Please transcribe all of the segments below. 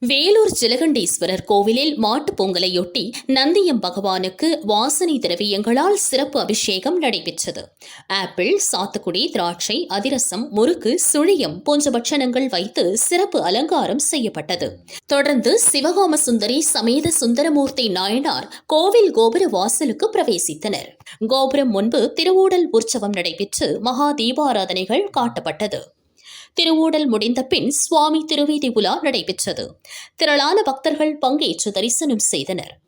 வேலூர் ஜலகண்டீஸ்வரர் கோவிலில் மாட்டுப் பொங்கலையொட்டி நந்தியம் பகவானுக்கு வாசனை திரவியங்களால் சிறப்பு அபிஷேகம் நடைபெற்றது. ஆப்பிள் சாத்துக்குடி திராட்சை அதிரசம் முறுக்கு சுழியம் போன்ற பட்சணங்கள் வைத்து சிறப்பு அலங்காரம் செய்யப்பட்டது. தொடர்ந்து சிவகாம சுந்தரி சமேத சுந்தரமூர்த்தி நாயனார் கோவில் கோபுர வாசலுக்கு பிரவேசித்தனர். கோபுரம் முன்பு திருவூடல் உற்சவம் நடைபெற்று மகா தீபாராதனைகள் காட்டப்பட்டது. திருவூடல் முடிந்த பின் சுவாமி திருவீதி உலா நடைபெற்றது. திரளான பக்தர்கள் பங்கேற்று தரிசனம் செய்தனர்.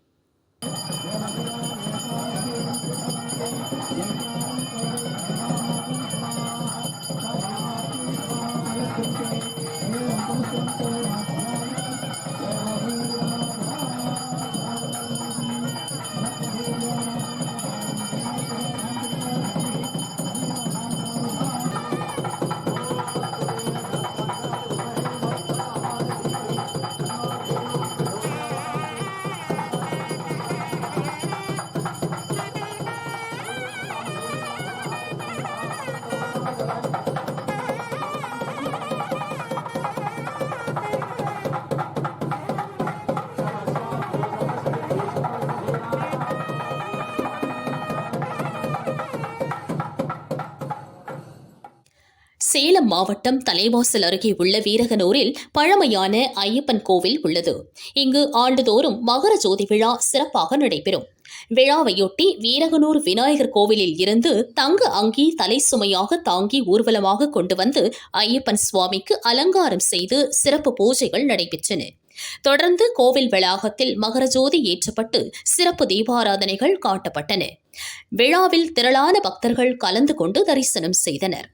சேலம் மாவட்டம் தலைவாசல் அருகே உள்ள வீரகனூரில் பழமையான ஐயப்பன் கோவில் உள்ளது. இங்கு ஆண்டுதோறும் மகர ஜோதி விழா சிறப்பாக நடைபெறும். விழாவையொட்டி வீரகனூர் விநாயகர் கோவிலில் இருந்து தங்க அங்கி தலை சுமையாக தாங்கி ஊர்வலமாக கொண்டு வந்து ஐயப்பன் சுவாமிக்கு அலங்காரம் செய்து சிறப்பு பூஜைகள் நடைபெற்றன. தொடர்ந்து கோவில் வளாகத்தில் மகரஜோதி ஏற்றப்பட்டு சிறப்பு தீபாராதனைகள் காட்டப்பட்டன. விழாவில் திரளான பக்தர்கள் கலந்து கொண்டு தரிசனம் செய்தனர்.